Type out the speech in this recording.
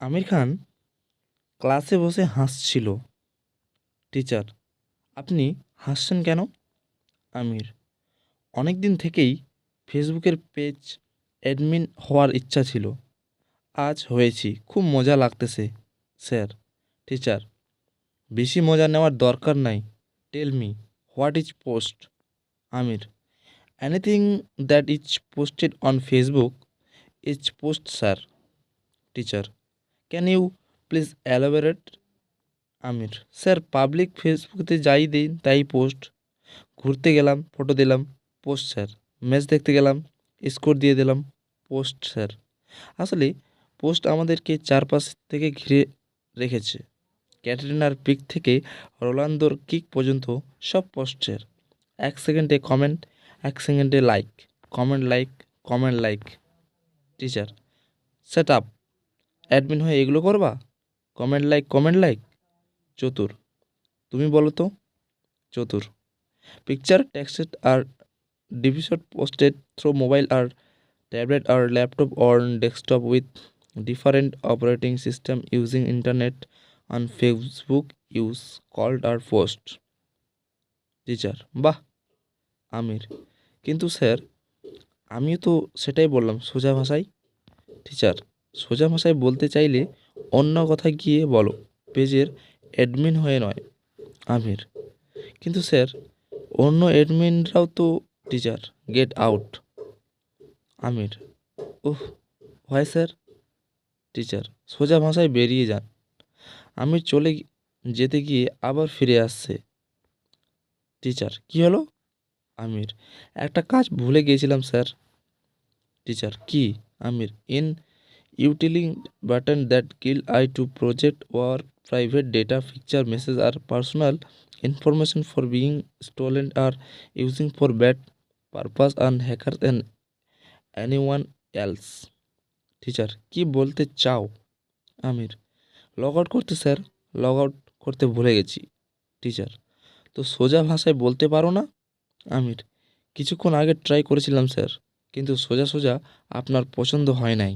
আমির খান ক্লাসে বসে হাসছিল। টিচার, আপনি হাসছেন কেন? আমির, অনেক দিন থেকেই ফেসবুকের পেজ অ্যাডমিন হওয়ার ইচ্ছা ছিল। আজ হয়েছি, খুব মজা লাগতেছে, স্যার। টিচার, বেশি মজা নেওয়ার দরকার নাই, tell me, what is post? Amir, anything that is posted on Facebook is post, sir. Teacher can you please elaborate Amir, sir public ফেসবুকেতে যাই দিই, তাই পোস্ট ঘুরতে গেলাম ফটো দিলাম পোস্ট স্যার। ম্যাচ দেখতে গেলাম স্কোর দিয়ে দিলাম পোস্ট স্যার। আসলে পোস্ট আমাদেরকে চারপাশ থেকে ঘিরে রেখেছে। ক্যাটরিনার পিক থেকে রোনালদোর কিক পর্যন্ত সব পোস্টের এক সেকেন্ডে কমেন্ট এক সেকেন্ডে like comment like comment like teacher set up admin হয়ে এগুলো করবা? কমেন্ট লাইক কমেন্ট লাইক চতুর। তুমি বলো তো? চতুর। পিকচার টেক্সটেড আর ডিভিশন পোস্টেড থ্রো মোবাইল আর tablet R laptop or desktop with different operating system using internet on Facebook use called R post teacher বাহ, আমির। কিন্তু স্যার আমিও তো সেটাই বললাম সোজা ভাষায়। টিচার সোজা ভাষায় বলতে চাইলে অন্য কথা গিয়ে বলো, পেজের অ্যাডমিন হয়ে নয়, আমির। কিন্তু স্যার, অন্য অ্যাডমিনরাও তো টিচার, গেট আউট। আমির ওহ হয় স্যার। টিচার সোজা ভাষায় বেরিয়ে যান। আমির চলে যেতে গিয়ে আবার ফিরে আসছে। টিচার, কি হলো? আমির, একটা কাজ ভুলে গিয়েছিলাম স্যার। টিচার, কি? Amir in utilising button that kill I to project our private data picture message R personal information for being stolen R using for bad purpose and hacker and any one else teacher কি বলতে চাও? Amir log out করতে sir log out করতে ভুলে গেছি। Teacher তো সোজা ভাষায় বলতে পারো না? আমির, কিছুক্ষণ আগে ট্রাই করেছিলাম স্যার কিন্তু সোজা সোজা আপনার পছন্দ হয় নাই।